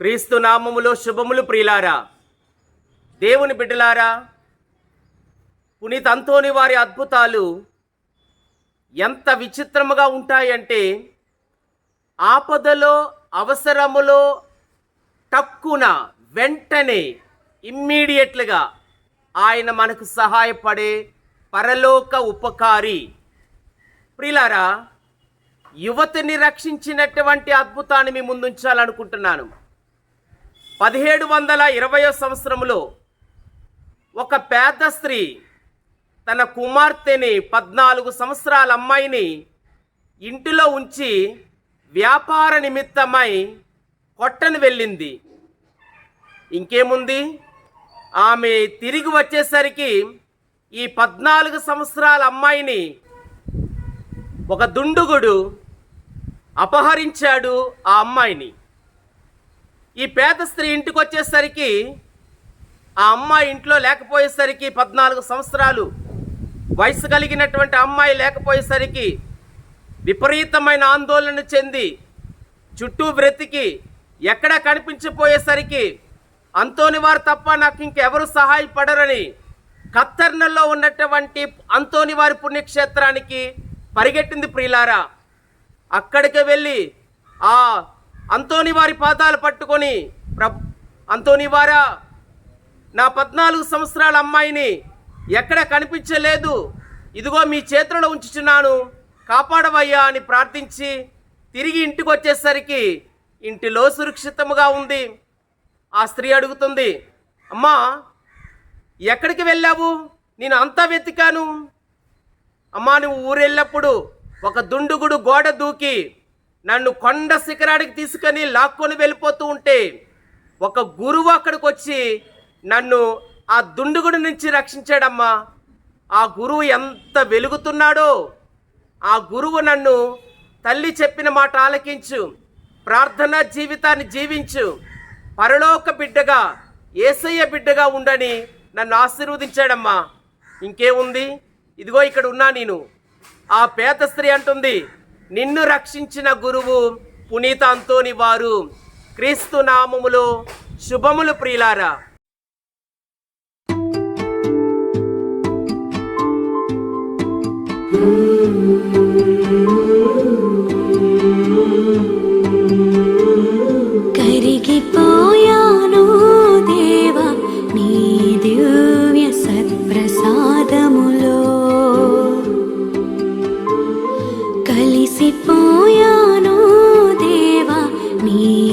క్రీస్తు నామములో శుభములు ప్రియులారా దేవుని బిడ్డలారా పునీత్ అంతోని వారి అద్భుతాలు ఎంత విచిత్రముగా ఉంటాయంటే ఆపదలో అవసరములో టక్కున వెంటనే ఇమ్మీడియట్లుగా ఆయన మనకు సహాయపడే పరలోక ఉపకారి. ప్రిలారా యువతిని రక్షించినటువంటి అద్భుతాన్ని మీ ముందుంచాలనుకుంటున్నాను పదిహేడు వందల ఇరవయో సంవత్సరంలో ఒక పేద స్త్రీ తన కుమార్తెని పద్నాలుగు సంవత్సరాల అమ్మాయిని ఇంటిలో ఉంచి వ్యాపార నిమిత్తమై కొట్టను వెళ్ళింది. ఇంకేముంది? ఆమె తిరిగి వచ్చేసరికి ఈ పద్నాలుగు సంవత్సరాల అమ్మాయిని ఒక దుండుగుడు అపహరించాడు ఆ అమ్మాయిని. ఈ పేద స్త్రీ ఇంటికి వచ్చేసరికి ఆ అమ్మాయి ఇంట్లో లేకపోయేసరికి పద్నాలుగు సంవత్సరాలు వయసు కలిగినటువంటి అమ్మాయి లేకపోయేసరికి విపరీతమైన ఆందోళన చెంది చుట్టూ బ్రతికి ఎక్కడ కనిపించిపోయేసరికి అంతోని వారు తప్ప నాకు ఇంకెవరు సహాయపడరని కత్తర్నల్లో ఉన్నటువంటి అంతోని వారి పుణ్యక్షేత్రానికి పరిగెట్టింది ప్రియులారా. అక్కడికి వెళ్ళి ఆ అంతోని వారి పాదాలు పట్టుకొని ప్రభు అంతోని వారా నా పద్నాలుగు సంవత్సరాల అమ్మాయిని ఎక్కడ కనిపించలేదు. ఇదిగో మీ చేతుల్లో ఉంచుచున్నాను. కాపాడవయ్యా అని ప్రార్థించి తిరిగి ఇంటికి వచ్చేసరికి ఇంటిలో సురక్షితముగా ఉంది. ఆ స్త్రీ అడుగుతుంది అమ్మా ఎక్కడికి వెళ్ళావు? నేను అంతా వెతికాను. అమ్మా నువ్వు ఊరెళ్ళప్పుడు ఒక దుండుగుడు గోడ దూకి నన్ను కొండ శిఖరానికి తీసుకొని లాక్కొని వెళ్ళిపోతూ ఉంటే ఒక గురువు అక్కడికి వచ్చి నన్ను ఆ దుండుగుడి నుంచి రక్షించాడమ్మా. ఆ గురువు ఎంత వెలుగుతున్నాడో. ఆ గురువు నన్ను తల్లి చెప్పిన మాట ఆలకించు ప్రార్థనా జీవితాన్ని జీవించు పరలోక బిడ్డగా ఏసయ్య బిడ్డగా ఉండని నన్ను ఆశీర్వదించాడమ్మా. ఇంకేముంది? ఇదిగో ఇక్కడ ఉన్నా నేను. ఆ పేద స్త్రీ అంటుంది నిన్ను రక్షించిన గురువు పునీత అంతోని వారు క్రీస్తు నామములో శుభములు ప్రియులారా. You.